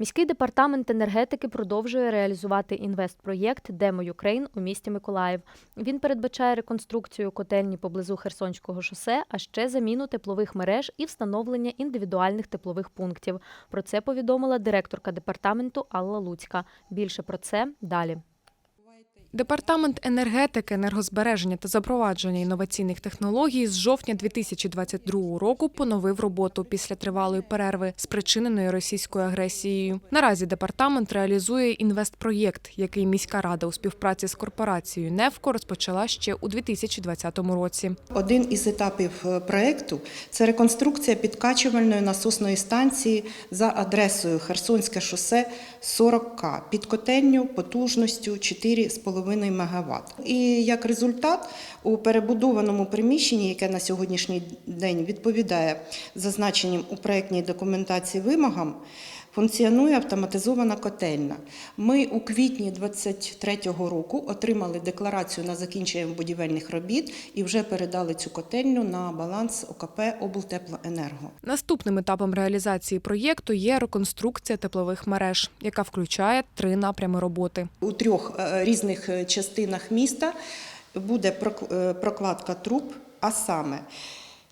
Міський департамент енергетики продовжує реалізувати інвестпроєкт Демо Юкрейн у місті Миколаїв. Він передбачає реконструкцію котельні поблизу Херсонського шосе, а ще заміну теплових мереж і встановлення індивідуальних теплових пунктів. Про це повідомила директорка департаменту Алла Луцька. Більше про це далі. Департамент енергетики, енергозбереження та запровадження інноваційних технологій з жовтня 2022 року поновив роботу після тривалої перерви, спричиненої російською агресією. Наразі департамент реалізує інвестпроєкт, який міська рада у співпраці з корпорацією «Невко» розпочала ще у 2020 році. Один із етапів е, проекту це реконструкція підкачувальної насосної станції за адресою Херсонське шосе 40К під котельню потужністю 4,5 МВт. І як результат у перебудованому приміщенні, яке на сьогоднішній день відповідає зазначеним у проектній документації вимогам, функціонує автоматизована котельня. Ми у квітні 2023 року отримали декларацію на закінчення будівельних робіт і вже передали цю котельню на баланс ОКП «Облтеплоенерго». Наступним етапом реалізації проєкту є реконструкція теплових мереж, яка включає три напрями роботи. У трьох е, різних е, частинах міста буде е, прокладка труб, а саме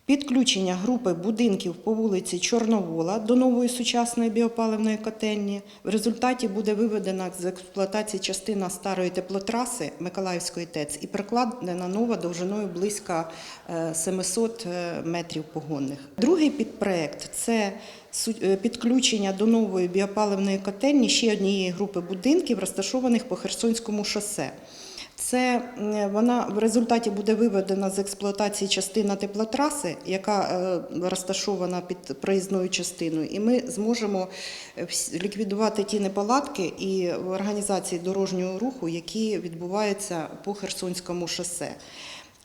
підключення групи будинків по вулиці Чорновола до нової сучасної біопаливної котельні. В результаті буде виведена з експлуатації частина старої теплотраси Миколаївської ТЕЦ і прокладена нова довжиною близько е, 700 метрів погонних. Другий підпроект це е, підключення до нової біопаливної котельні ще однієї групи будинків, розташованих по Херсонському шосе. Це вона в результаті буде виведена з експлуатації частина теплотраси, яка е, розташована під проїзною частиною, і ми зможемо е, ліквідувати ті неполадки і в організації дорожнього руху, які відбуваються по Херсонському шосе.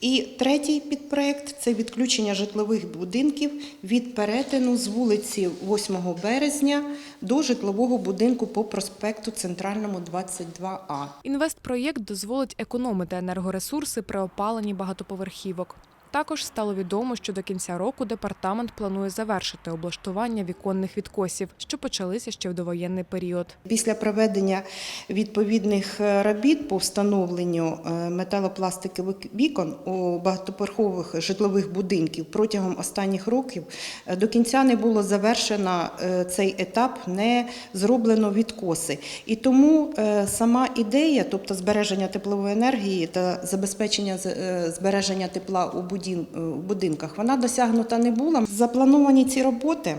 І третій підпроект це відключення житлових будинків від перетину з вулиці 8 березня до житлового будинку по проспекту Центральному 22А. Інвестпроєкт дозволить економити енергоресурси при опаленні багатоповерхівок. Також стало відомо, що до кінця року департамент планує завершити облаштування віконних відкосів, що почалися ще в довоєнний період. Після проведення відповідних е, робіт по встановленню е, металопластикових вікон у багатоповерхових житлових будинків протягом останніх років е, до кінця не було завершено цей етап, не зроблено відкоси. І тому сама ідея, тобто збереження теплової енергії та забезпечення збереження тепла у у будинках, вона досягнута не була. Заплановані ці роботи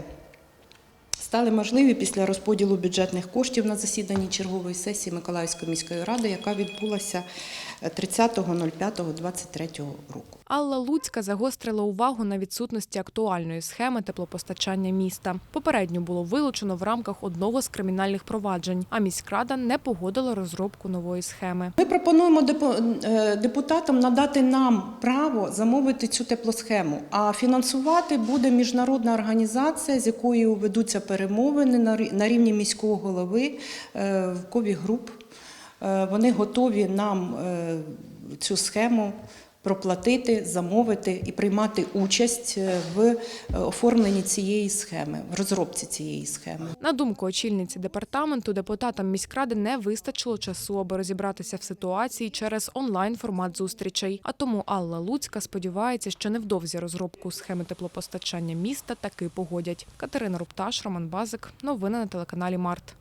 стали можливі після розподілу бюджетних коштів на засіданні чергової сесії Миколаївської міської ради, яка відбулася 30.05.2023 року. Алла Луцька загострила увагу на відсутності актуальної схеми теплопостачання міста. Попередньо було вилучено в рамках одного з кримінальних проваджень, а міськрада не погодила розробку нової схеми. Ми пропонуємо е, депутатам надати нам право замовити цю теплосхему, а фінансувати буде міжнародна організація, з якою ведуться перемовини на рі- рівні міського голови е, в кові груп. Е, Вони готові нам цю схему проплатити, замовити і приймати участь е, в е, оформленні цієї схеми, в розробці цієї схеми. На думку очільниці департаменту, депутатам міськради не вистачило часу, аби розібратися в ситуації через онлайн формат зустрічей. А тому Алла Луцька сподівається, що невдовзі розробку схеми теплопостачання міста таки погодять. Катерина Рупташ, Роман Базик. Новини на телеканалі Март.